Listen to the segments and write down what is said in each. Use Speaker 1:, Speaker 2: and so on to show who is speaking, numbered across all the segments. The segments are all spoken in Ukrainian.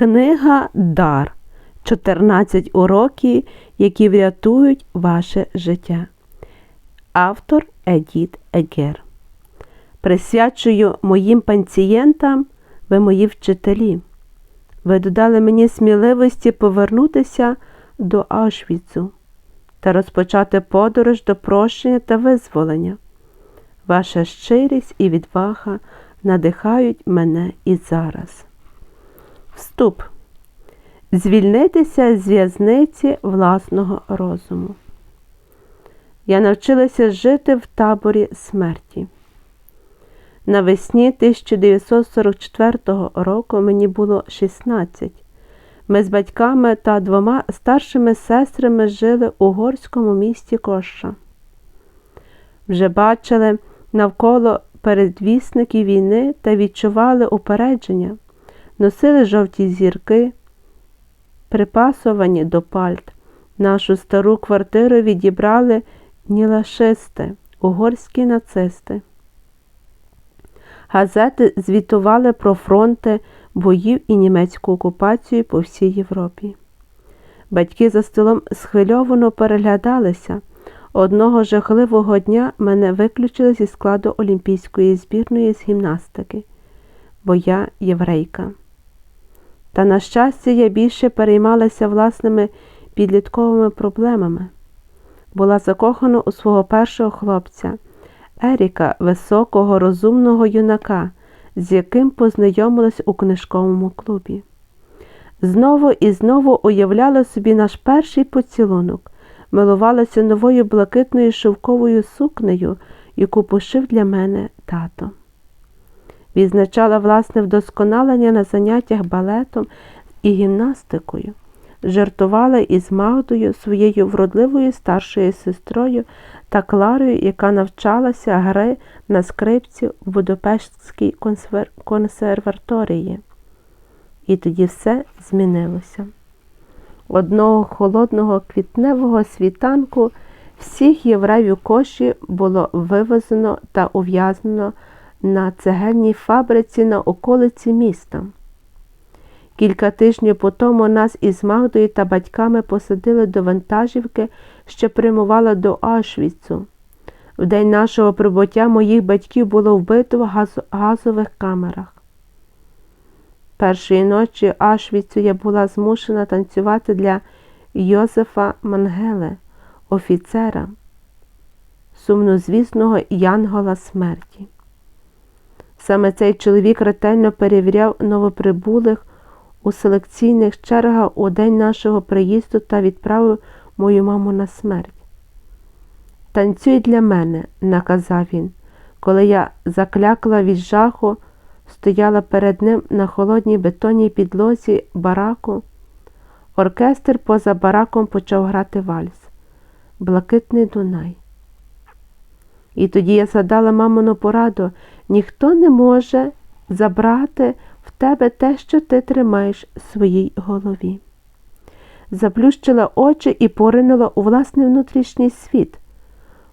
Speaker 1: Книга Дар 14 уроків, які врятують ваше життя. Автор Едіт Егер. Присвячую моїм пацієнтам, ви мої вчителі. Ви додали мені сміливості повернутися до Аушвіцу та розпочати подорож до прощення та визволення. Ваша щирість і відвага надихають мене і зараз. Вступ. Звільнитися з в'язниці власного розуму. Я навчилася жити в таборі смерті. Навесні 1944 року мені було 16. Ми з батьками та двома старшими сестрами жили у горському місті Коша. Вже бачили навколо передвісників війни та відчували упередження носили жовті зірки, припасовані до пальт. Нашу стару квартиру відібрали нілашисти, угорські нацисти. Газети звітували про фронти боїв і німецьку окупацію по всій Європі. Батьки за столом схвильовано переглядалися. Одного жахливого дня мене виключили зі складу олімпійської збірної з гімнастики, бо я єврейка. Та, на щастя, я більше переймалася власними підлітковими проблемами. Була закохана у свого першого хлопця, Еріка, високого, розумного юнака, з яким познайомилась у книжковому клубі. Знову і знову уявляла собі наш перший поцілунок, милувалася новою блакитною шовковою сукнею, яку пошив для мене тато відзначала власне вдосконалення на заняттях балетом і гімнастикою, жартувала із Магдою, своєю вродливою старшою сестрою та Кларою, яка навчалася гри на скрипці в Будапештській консерваторії. І тоді все змінилося. Одного холодного квітневого світанку всіх євреїв коші було вивезено та ув'язнено на цегельній фабриці на околиці міста. Кілька тижнів по тому нас із Магдою та батьками посадили до вантажівки, що прямувала до Ашвіцу. В день нашого прибуття моїх батьків було вбито в газ... газових камерах. Першої ночі Ашвіцу я була змушена танцювати для Йозефа Мангеле, офіцера, сумнозвісного Янгола смерті. Саме цей чоловік ретельно перевіряв новоприбулих у селекційних чергах у день нашого приїзду та відправив мою маму на смерть. Танцюй для мене, наказав він, коли я заклякла від жаху, стояла перед ним на холодній бетонній підлозі бараку. Оркестр поза бараком почав грати вальс, Блакитний Дунай. І тоді я задала мамину пораду ніхто не може забрати в тебе те, що ти тримаєш в своїй голові. Заплющила очі і поринула у власний внутрішній світ.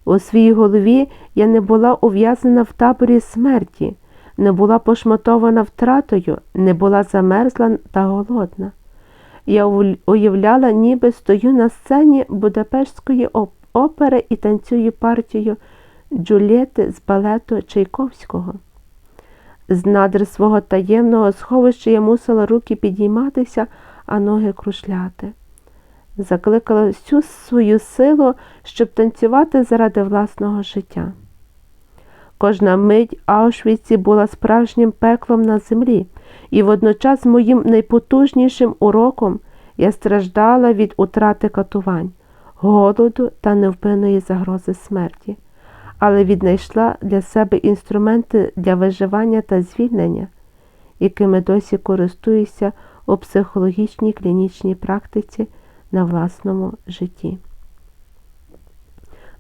Speaker 1: У своїй голові я не була ув'язана в таборі смерті, не була пошматована втратою, не була замерзла та голодна. Я уявляла, ніби стою на сцені Будапештської опери і танцюю партію Джульєти з балету Чайковського. З надр свого таємного сховища я мусила руки підійматися, а ноги крушляти. Закликала всю свою силу, щоб танцювати заради власного життя. Кожна мить Аушвіці була справжнім пеклом на землі, і водночас моїм найпотужнішим уроком я страждала від утрати катувань, голоду та невпинної загрози смерті але віднайшла для себе інструменти для виживання та звільнення, якими досі користуюся у психологічній клінічній практиці на власному житті.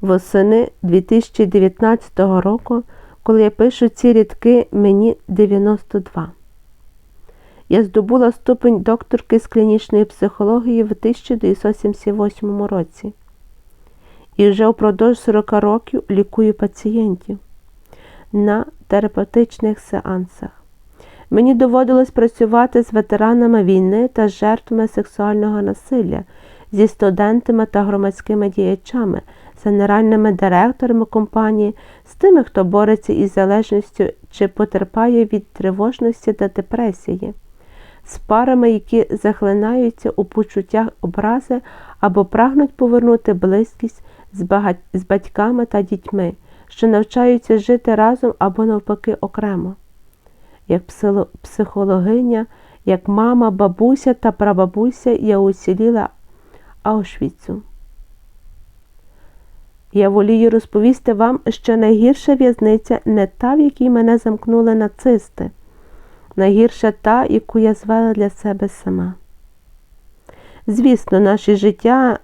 Speaker 1: Восени 2019 року, коли я пишу ці рядки, мені 92. Я здобула ступень докторки з клінічної психології в 1978 році і вже впродовж 40 років лікую пацієнтів на терапевтичних сеансах. Мені доводилось працювати з ветеранами війни та жертвами сексуального насилля, зі студентами та громадськими діячами, з генеральними директорами компанії, з тими, хто бореться із залежністю чи потерпає від тривожності та депресії, з парами, які захлинаються у почуттях образи або прагнуть повернути близькість з, батьками та дітьми, що навчаються жити разом або навпаки окремо. Як психологиня, як мама, бабуся та прабабуся я уціліла Аушвіцу. Я волію розповісти вам, що найгірша в'язниця не та, в якій мене замкнули нацисти, найгірша та, яку я звела для себе сама. Звісно, наші життя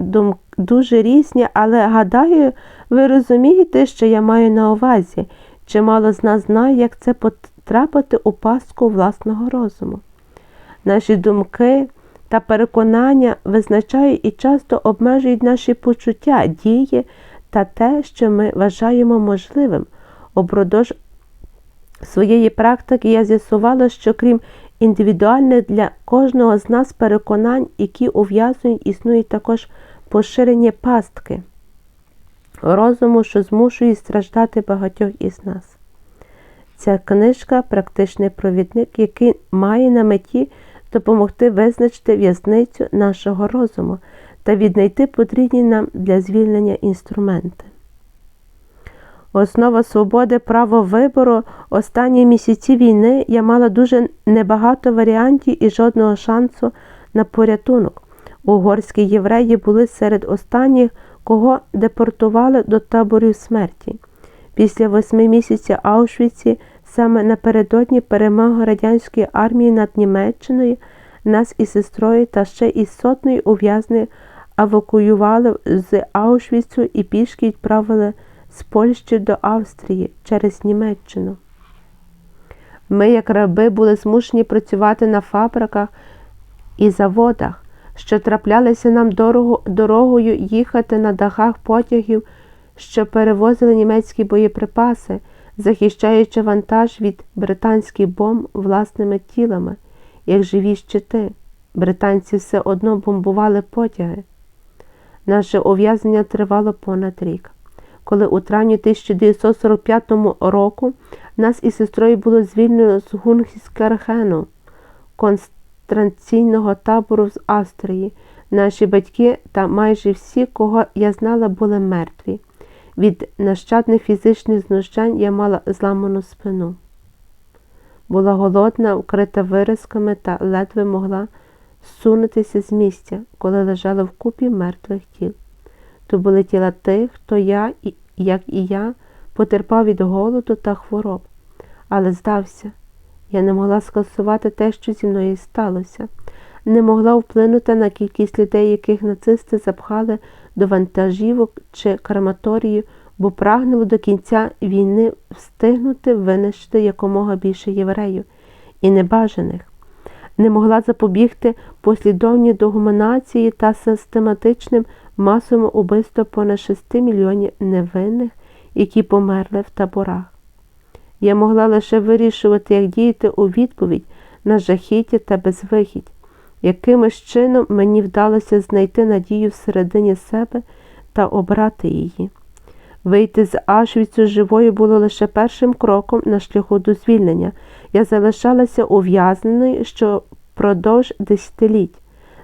Speaker 1: дуже різні, але гадаю, ви розумієте, що я маю на увазі, чимало з нас знає, як це потрапити у пастку власного розуму. Наші думки та переконання визначають і часто обмежують наші почуття, дії та те, що ми вважаємо можливим. Упродовж своєї практики я з'ясувала, що крім індивідуальних для кожного з нас переконань, які ув'язують, існують також поширені пастки розуму, що змушують страждати багатьох із нас. Ця книжка практичний провідник, який має на меті допомогти визначити в'язницю нашого розуму та віднайти потрібні нам для звільнення інструменти. Основа свободи право вибору останні місяці війни я мала дуже небагато варіантів і жодного шансу на порятунок. Угорські євреї були серед останніх, кого депортували до таборів смерті. Після восьми місяців Аушвіці, саме напередодні перемоги радянської армії над Німеччиною, нас із сестрою та ще із сотнею ув'язнених евакуювали з Аушвіцу і пішки відправили з Польщі до Австрії через Німеччину. Ми, як раби, були змушені працювати на фабриках і заводах, що траплялися нам дорогу, дорогою їхати на дахах потягів, що перевозили німецькі боєприпаси, захищаючи вантаж від британських бомб власними тілами, як живі щити. Британці все одно бомбували потяги. Наше ув'язнення тривало понад рік. Коли у травні 1945 року нас із сестрою було звільнено з Гунгіскархену, концентраційного табору з Австрії, наші батьки та майже всі, кого я знала, були мертві. Від нащадних фізичних знущань я мала зламану спину. Була голодна, вкрита виразками та ледве могла сунутися з місця, коли лежала в купі мертвих тіл. То були тіла тих, хто я, як і я, потерпав від голоду та хвороб, але здався. Я не могла скасувати те, що зі мною сталося, не могла вплинути на кількість людей, яких нацисти запхали до вантажівок чи крематорію, бо прагнули до кінця війни встигнути винищити якомога більше євреїв і небажаних. Не могла запобігти послідовній догуманації та систематичним масовим убивствам понад 6 мільйонів невинних, які померли в таборах. Я могла лише вирішувати, як діяти у відповідь на жахіття та безвихідь. Якимось чином мені вдалося знайти надію всередині себе та обрати її. Вийти з Ашвіцу живою було лише першим кроком на шляху до звільнення. Я залишалася ув'язненою, що впродовж десятиліть.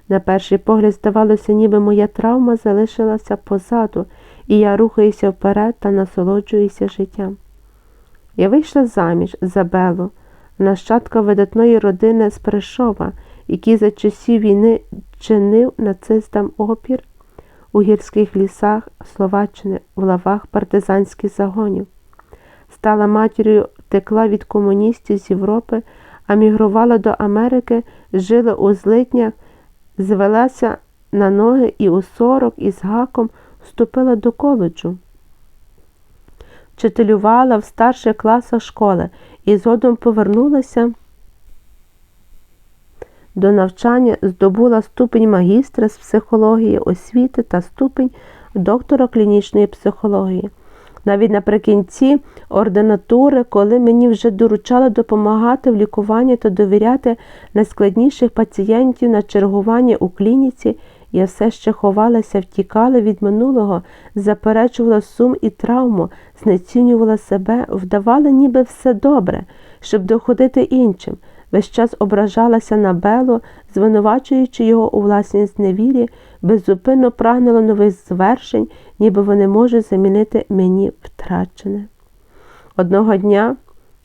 Speaker 1: На перший погляд, здавалося, ніби моя травма залишилася позаду, і я рухаюся вперед та насолоджуюся життям. Я вийшла заміж за Белу, нащадка видатної родини з Пришова, який за часів війни чинив нацистам опір у гірських лісах Словаччини в лавах партизанських загонів. Стала матір'ю, текла від комуністів з Європи, а мігрувала до Америки, жила у злитнях, звелася на ноги і у сорок із гаком вступила до коледжу. Вчителювала в старших класах школи і згодом повернулася до навчання, здобула ступень магістра з психології освіти та ступень доктора клінічної психології. Навіть наприкінці ординатури, коли мені вже доручали допомагати в лікуванні та довіряти найскладніших пацієнтів на чергування у клініці, я все ще ховалася, втікала від минулого, заперечувала сум і травму, знецінювала себе, вдавала, ніби все добре, щоб доходити іншим. Весь час ображалася на Бело, звинувачуючи його у власній зневірі, беззупинно прагнула нових звершень, ніби вони можуть замінити мені втрачене. Одного дня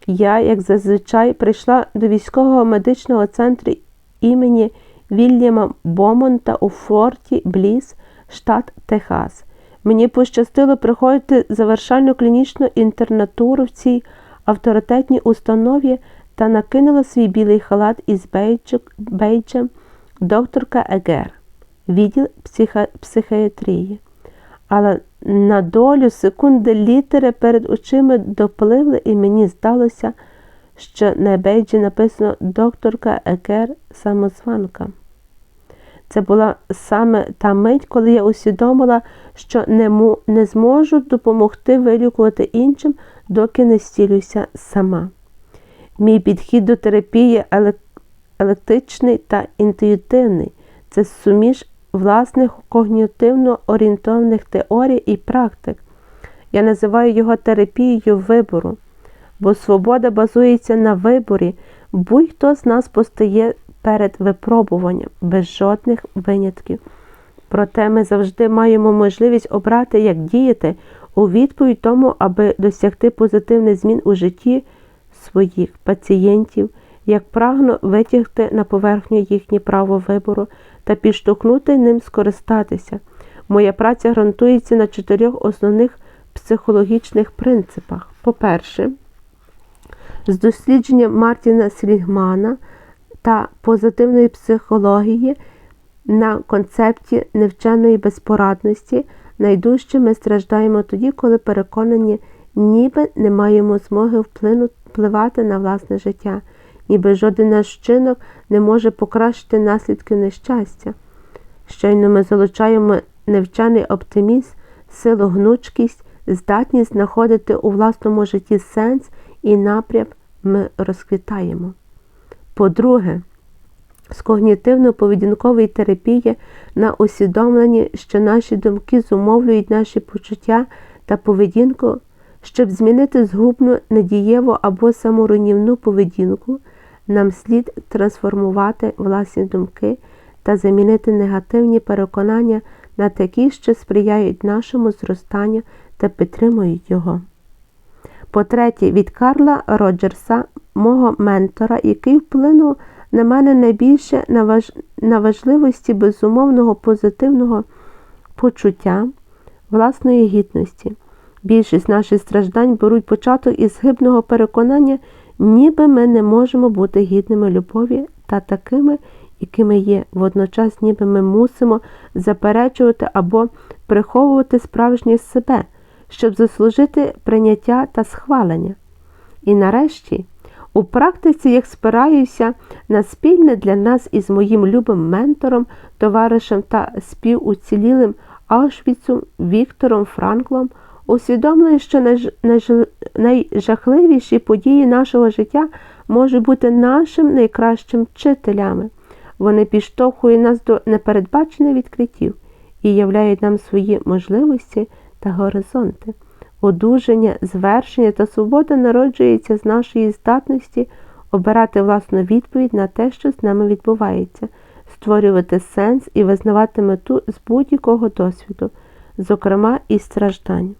Speaker 1: я, як зазвичай, прийшла до військового медичного центру імені Вільяма Бомонта у форті Бліс, штат Техас. Мені пощастило приходити завершальну клінічну інтернатуру в цій авторитетній установі та накинула свій білий халат із бейджем докторка Егер, відділ психо психіатрії. Але на долю секунди літери перед очима допливли, і мені здалося, що на бейджі написано докторка Егер самозванка. Це була саме та мить, коли я усвідомила, що не, му, не зможу допомогти вилікувати іншим, доки не стілюся сама. Мій підхід до терапії електричний та інтуїтивний. Це суміш власних когнітивно орієнтованих теорій і практик. Я називаю його терапією вибору, бо свобода базується на виборі, будь-хто з нас постає перед випробуванням без жодних винятків. Проте ми завжди маємо можливість обрати, як діяти у відповідь тому, аби досягти позитивних змін у житті своїх пацієнтів, як прагну витягти на поверхню їхнє право вибору та підштовхнути ним скористатися. Моя праця ґрунтується на чотирьох основних психологічних принципах. По-перше, з дослідження Мартіна Слігмана та позитивної психології на концепті невченої безпорадності найдужче ми страждаємо тоді, коли переконані, ніби не маємо змоги впливати на власне життя, ніби жоден наш вчинок не може покращити наслідки нещастя. Щойно ми залучаємо невчений оптимізм, силу гнучкість, здатність знаходити у власному житті сенс і напрям ми розквітаємо. По-друге, з когнітивно-поведінкової терапії на усвідомленні, що наші думки зумовлюють наші почуття та поведінку, щоб змінити згубну, недієву або саморуйнівну поведінку, нам слід трансформувати власні думки та замінити негативні переконання на такі, що сприяють нашому зростанню та підтримують його. По-третє, від Карла Роджерса, мого ментора, який вплинув на мене найбільше на, важ... на важливості безумовного позитивного почуття власної гідності. Більшість наших страждань беруть початок із хибного переконання, ніби ми не можемо бути гідними любові та такими, якими є. Водночас, ніби ми мусимо заперечувати або приховувати справжнє себе щоб заслужити прийняття та схвалення. І нарешті, у практиці я спираюся на спільне для нас із моїм любим ментором, товаришем та співуцілілим Аушвіцом Віктором Франклом, усвідомлюю, що найжахливіші події нашого життя можуть бути нашим найкращим вчителями. Вони підштовхують нас до непередбачених відкриттів і являють нам свої можливості та горизонти. Одужання, звершення та свобода народжується з нашої здатності обирати власну відповідь на те, що з нами відбувається, створювати сенс і визнавати мету з будь-якого досвіду, зокрема і страждань.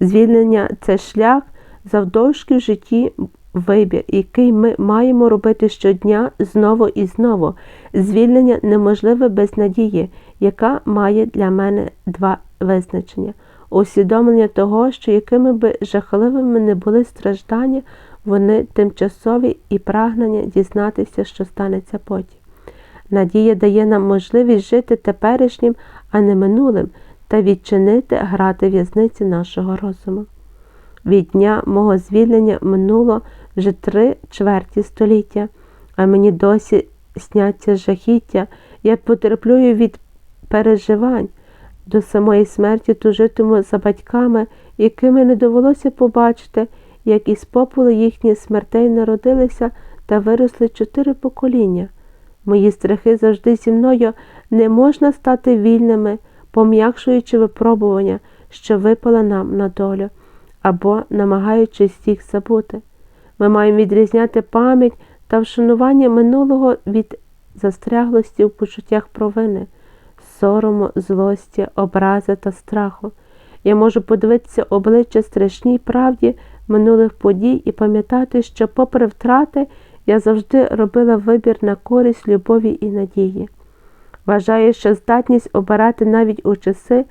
Speaker 1: Звільнення це шлях завдовжки в житті вибір, який ми маємо робити щодня знову і знову. Звільнення неможливе без надії, яка має для мене два визначення усвідомлення того, що якими би жахливими не були страждання, вони тимчасові і прагнення дізнатися, що станеться потім. Надія дає нам можливість жити теперішнім, а не минулим, та відчинити грати в'язниці нашого розуму. Від дня мого звільнення минуло вже три чверті століття, а мені досі сняться жахіття, я потерплюю від переживань, до самої смерті тужитиму за батьками, якими не довелося побачити, як із попелу їхніх смертей народилися та виросли чотири покоління. Мої страхи завжди зі мною не можна стати вільними, пом'якшуючи випробування, що випало нам на долю, або намагаючись їх забути. Ми маємо відрізняти пам'ять та вшанування минулого від застряглості у почуттях провини, сорому, злості, образи та страху. Я можу подивитися обличчя страшній правді минулих подій і пам'ятати, що, попри втрати, я завжди робила вибір на користь любові і надії. Вважаю, що здатність обирати навіть у часи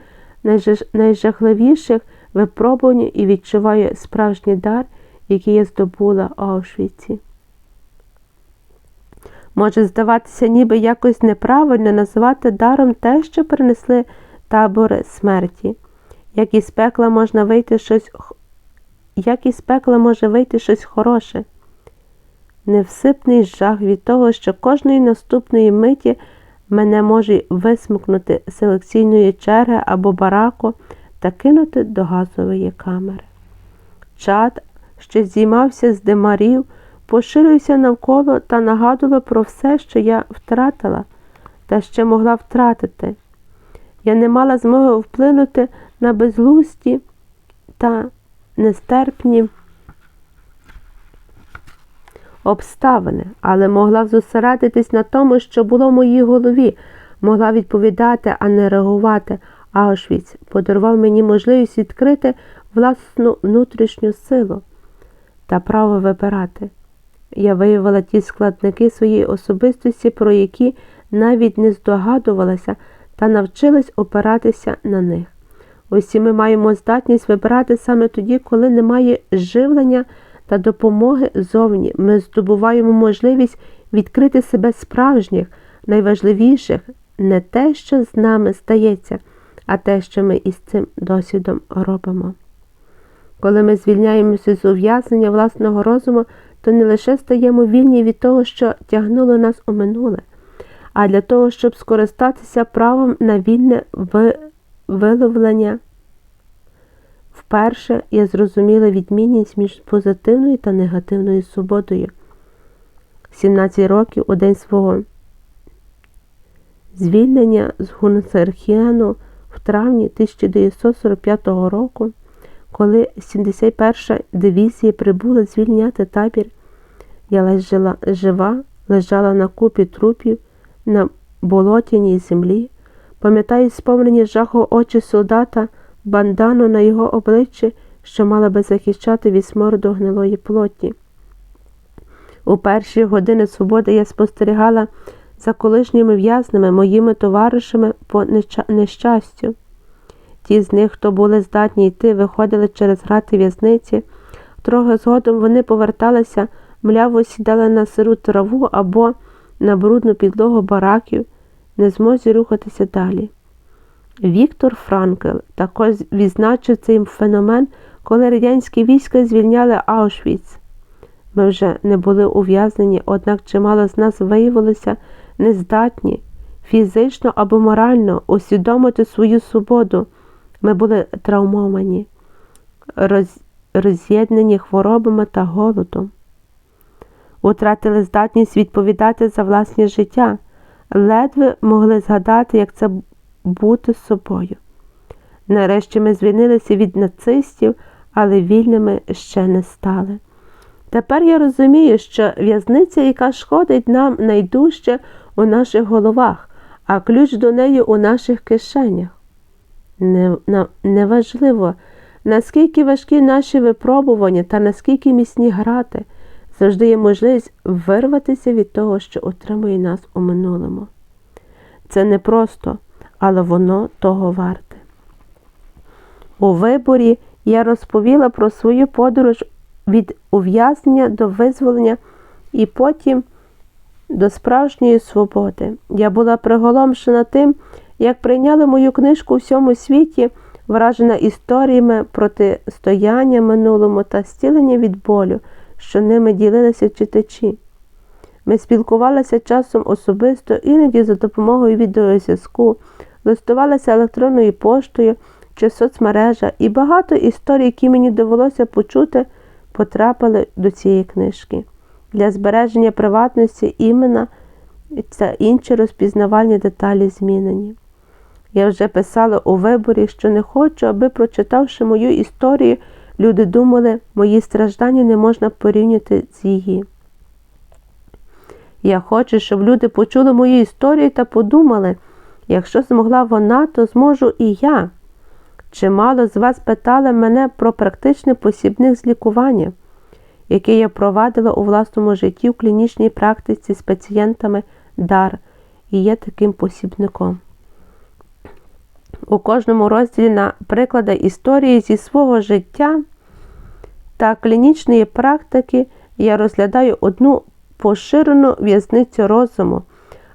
Speaker 1: найжахливіших випробувань і відчуваю справжній дар, який я здобула у Аушвіці. Може здаватися, ніби якось неправильно називати даром те, що принесли табори смерті. Як із пекла можна вийти щось як із пекла може вийти щось хороше. Невсипний жах від того, що кожної наступної миті мене може висмикнути селекційної черги або бараку та кинути до газової камери. Чад, що зіймався з димарів, поширювався навколо та нагадував про все, що я втратила та ще могла втратити. Я не мала змоги вплинути на безлусті та нестерпні обставини, але могла зосередитись на тому, що було в моїй голові, могла відповідати, а не реагувати. Аушвіц подарував мені можливість відкрити власну внутрішню силу та право вибирати. Я виявила ті складники своєї особистості, про які навіть не здогадувалася, та навчилась опиратися на них. Усі ми маємо здатність вибирати саме тоді, коли немає живлення та допомоги зовні. Ми здобуваємо можливість відкрити себе справжніх, найважливіших, не те, що з нами стається, а те, що ми із цим досвідом робимо. Коли ми звільняємося з ув'язнення власного розуму, то не лише стаємо вільні від того, що тягнуло нас у минуле, а для того, щоб скористатися правом на вільне виловлення. Вперше я зрозуміла відмінність між позитивною та негативною свободою. 17 років у день свого звільнення з Гунцерхіану в травні 1945 року, коли 71-ша дивізія прибула звільняти табір, я лежала жива, лежала на купі трупів на болотяній землі, пам'ятаю сповнені жаху очі солдата бандану на його обличчі, що мала би захищати від сморду гнилої плоті. У перші години свободи я спостерігала за колишніми в'язними, моїми товаришами по нещастю. Ті з них, хто були здатні йти, виходили через грати в'язниці, трохи згодом вони поверталися, мляво сідали на сиру траву або на брудну підлогу бараків, не змозі рухатися далі. Віктор Франкел також відзначив цей феномен, коли радянські війська звільняли Аушвіц. Ми вже не були ув'язнені, однак чимало з нас виявилося нездатні фізично або морально усвідомити свою свободу. Ми були травмовані, роз... роз'єднані хворобами та голодом. Утратили здатність відповідати за власне життя, ледве могли згадати, як це бути собою. Нарешті ми звільнилися від нацистів, але вільними ще не стали. Тепер я розумію, що в'язниця, яка шкодить нам найдужче у наших головах, а ключ до неї у наших кишенях. Неважливо, наскільки важкі наші випробування та наскільки міцні грати, завжди є можливість вирватися від того, що отримує нас у минулому. Це не просто але воно того варте. У виборі я розповіла про свою подорож від ув'язнення до визволення і потім до справжньої свободи. Я була приголомшена тим, як прийняли мою книжку у всьому світі, вражена історіями протистояння минулому та зцілення від болю, що ними ділилися читачі. Ми спілкувалися часом особисто, іноді за допомогою відеозв'язку, листувалися електронною поштою, чи соцмережа, і багато історій, які мені довелося почути, потрапили до цієї книжки. Для збереження приватності імена та інші розпізнавальні деталі змінені. Я вже писала у виборі, що не хочу, аби, прочитавши мою історію, люди думали, мої страждання не можна порівняти з її. Я хочу, щоб люди почули мою історію та подумали, якщо змогла вона, то зможу і я. Чимало з вас питали мене про практичний посібник з лікування, який я провадила у власному житті в клінічній практиці з пацієнтами дар і є таким посібником. У кожному розділі на приклади історії зі свого життя та клінічної практики я розглядаю одну поширену в'язницю розуму,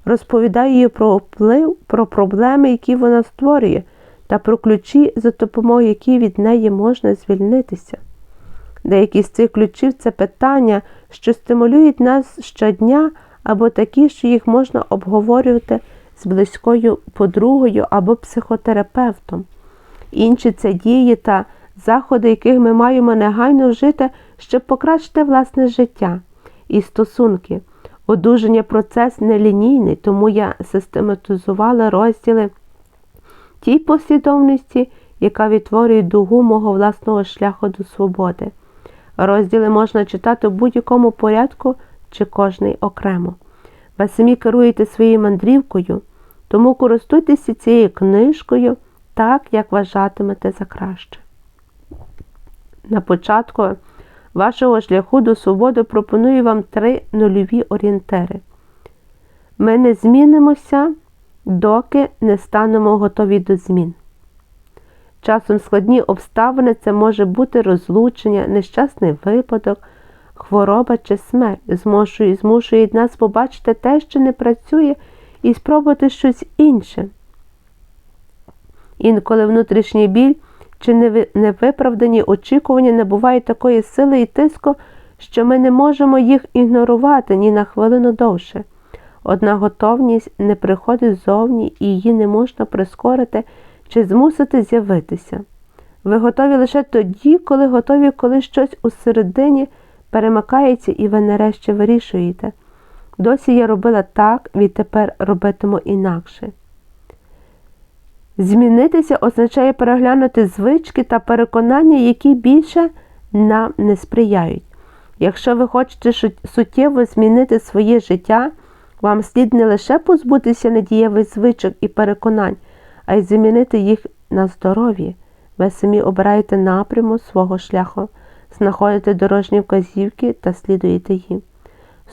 Speaker 1: розповідаю їй про вплив, про проблеми, які вона створює, та про ключі, за допомогою яких від неї можна звільнитися. Деякі з цих ключів це питання, що стимулюють нас щодня, або такі, що їх можна обговорювати з близькою подругою або психотерапевтом. Інші це дії та заходи, яких ми маємо негайно вжити, щоб покращити власне життя і стосунки. Одужання процес нелінійний, тому я систематизувала розділи тій послідовності, яка відтворює дугу мого власного шляху до свободи. Розділи можна читати в будь-якому порядку чи кожний окремо. Ви самі керуєте своєю мандрівкою, тому користуйтеся цією книжкою так, як вважатимете за краще. На початку вашого шляху до свободи пропоную вам три нульові орієнтири. Ми не змінимося, доки не станемо готові до змін. Часом складні обставини це може бути розлучення, нещасний випадок, хвороба чи смерть змушує, змушує нас побачити те, що не працює, і спробувати щось інше. Інколи внутрішній біль чи невиправдані очікування набувають такої сили і тиску, що ми не можемо їх ігнорувати ні на хвилину довше. Одна готовність не приходить ззовні і її не можна прискорити чи змусити з'явитися. Ви готові лише тоді, коли готові, коли щось усередині перемикається і ви нарешті вирішуєте. Досі я робила так, відтепер робитиму інакше. Змінитися означає переглянути звички та переконання, які більше нам не сприяють. Якщо ви хочете суттєво змінити своє життя, вам слід не лише позбутися надієвих звичок і переконань, а й замінити їх на здоров'я. Ви самі обираєте напряму свого шляху, знаходите дорожні вказівки та слідуєте їм.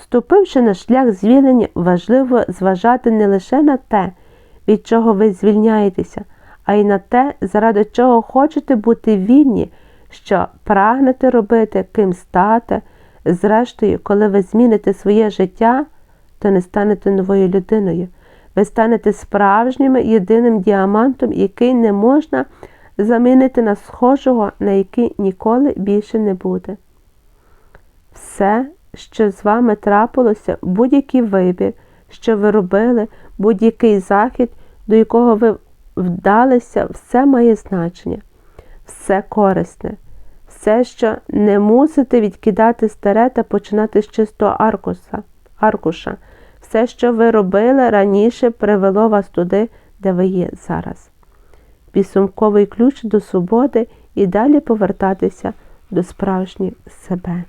Speaker 1: Ступивши на шлях звільнення, важливо зважати не лише на те, від чого ви звільняєтеся, а й на те, заради чого хочете бути вільні, що прагнете робити, ким стати. Зрештою, коли ви зміните своє життя, то не станете новою людиною. Ви станете справжнім єдиним діамантом, який не можна замінити на схожого, на який ніколи більше не буде. Все, що з вами трапилося, будь-який вибір, що ви робили, будь-який захід, до якого ви вдалися, все має значення, все корисне, все, що не мусите відкидати старе та починати з чистого аркуша, аркуша. Все, що ви робили раніше, привело вас туди, де ви є зараз. Підсумковий ключ до свободи і далі повертатися до справжнього себе.